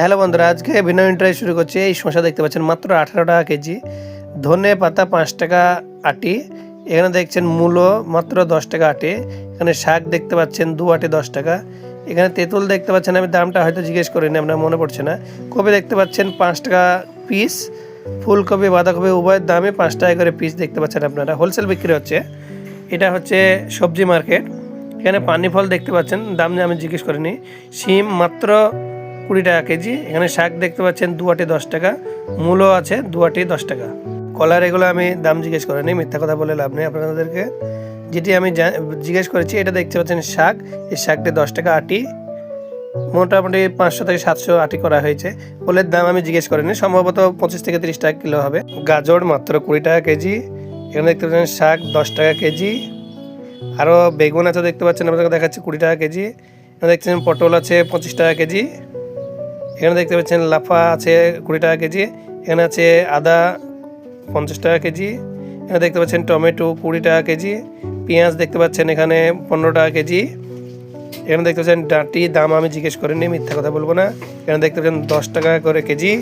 Hello বন্ধুরা আজকে ভিন্ন ইন্টারেস্ট শুরু করছি। এই শসা দেখতে পাচ্ছেন মাত্র আঠারো টাকা কেজি। ধনে পাতা পাঁচ টাকা আটি। এখানে দেখছেন মূলো মাত্র দশ টাকা আটি। এখানে শাক দেখতে পাচ্ছেন দু আটি দশ টাকা। এখানে তেঁতুল দেখতে পাচ্ছেন আমি দামটা হয়তো জিজ্ঞেস করিনি আপনার মনে পড়ছে না। কপি দেখতে পাচ্ছেন পাঁচ টাকা পিস ফুলকপি বাঁধাকপি উভয়ের দামে পাঁচ টাকা করে পিস দেখতে পাচ্ছেন আপনারা। হোলসেল বিক্রি হচ্ছে। এটা হচ্ছে সবজি মার্কেট এখানে পানি ফল দেখতে পাচ্ছেন দাম আমি জিজ্ঞেস করিনি। শিম মাত্র কুড়ি টাকা কেজি। এখানে শাক দেখতে পাচ্ছেন দু আটি দশ টাকা। মূলো আছে দু আটি দশ টাকা। কলার এগুলো আমি দাম জিজ্ঞেস করিনি, মিথ্যা কথা বলে লাভ নেই আপনাদেরকে। যেটি আমি জিজ্ঞেস করেছি, এটা দেখতে পাচ্ছেন শাক। এই শাকটি দশ টাকা আটি। মোটামুটি পাঁচশো থেকে সাতশো আটি করা হয়েছে। ওলের দাম আমি জিজ্ঞেস করিনি, সম্ভবত পঁচিশ থেকে তিরিশ টাকা কিলো হবে। গাজর মাত্র কুড়ি টাকা কেজি। এখানে দেখতে পাচ্ছেন শাক দশ টাকা কেজি। আরও বেগুন আছে দেখতে পাচ্ছেন আপনাদের দেখাচ্ছে কুড়ি টাকা কেজি। দেখছেন পটল আছে পঁচিশ টাকা কেজি। এখানে দেখতে পাচ্ছেন লাফা আছে কুড়ি টাকা কেজি, এখানে আছে আদা পঞ্চাশ টাকা কেজি, এখানে দেখতে পাচ্ছেন টমেটো কুড়ি টাকা কেজি, পেঁয়াজ দেখতে পাচ্ছেন এখানে পনেরো টাকা কেজি, এখানে দেখতে পাচ্ছেন ডাঁটি দাম আমি জিজ্ঞেস করিনি, মিথ্যা কথা বলব না, এখানে দেখতে পাচ্ছেন দশ টাকা করে কেজি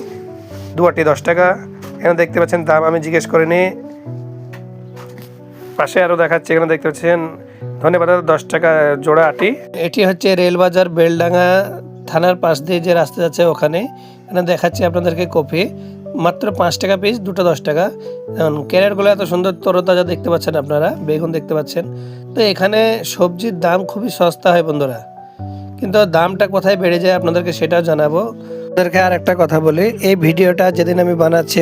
দুয়াটি দশ টাকা, এখানে দেখতে পাচ্ছেন দাম আমি জিজ্ঞেস করিনি। পাশে আরও দেখাচ্ছে, এখানে দেখতে পাচ্ছেন ধনে পাতা দশ টাকা জোড়া আটি। এটি হচ্ছে রেলবাজার বেলডাঙ্গা থানার পাশ দিয়ে যে রাস্তা যাচ্ছে ওখানে, এখানে দেখাচ্ছি আপনাদেরকে কপি। মাত্র পাঁচ টাকা পিস দুটো দশ টাকা। এখন ক্যারেটগুলো এত সুন্দর তরতাজা দেখতে পাচ্ছেন আপনারা, বেগুন দেখতে পাচ্ছেন। তো এখানে সবজির দাম খুবই সস্তা হয় বন্ধুরা। কিন্তু দামটা কোথায় বেড়ে যায় আপনাদেরকে সেটাও জানাব। আপনাদেরকে আর একটা কথা বলি। এই ভিডিওটা যেদিন আমি বানাচ্ছি,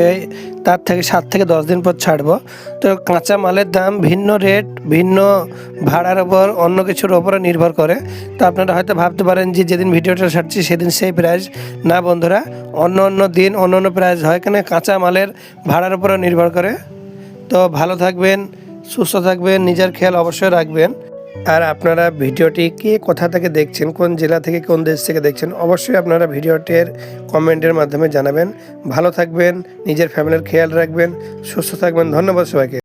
তার থেকে সাত থেকে দশ দিন পর ছাড়বো। তো কাঁচা মালের দাম ভিন্ন রেট ভিন্ন ভাড়ার ওপর, অন্য কিছুর ওপরে নির্ভর করে। তো আপনারা হয়তো ভাবতে পারেন যে যেদিন ভিডিওটা ছাড়ছি, সেদিন সেই প্রাইস না বন্ধুরা, অন্য অন্য দিন অন্য অন্য প্রাইস হয় কেন? কাঁচা মালের ভাড়ার উপরে নির্ভর করে। তো ভালো থাকবেন, সুস্থ থাকবেন, নিজের খেয়াল অবশ্যই রাখবেন। আর আপনারা ভিডিওটি কে কোথা থেকে দেখছেন, কোন জেলা থেকে, কোন দেশ থেকে দেখছেন, অবশ্যই আপনারা ভিডিওটির কমেন্টের মাধ্যমে জানাবেন। ভালো থাকবেন, নিজের ফ্যামিলির খেয়াল রাখবেন, সুস্থ থাকবেন। ধন্যবাদ সবাইকে।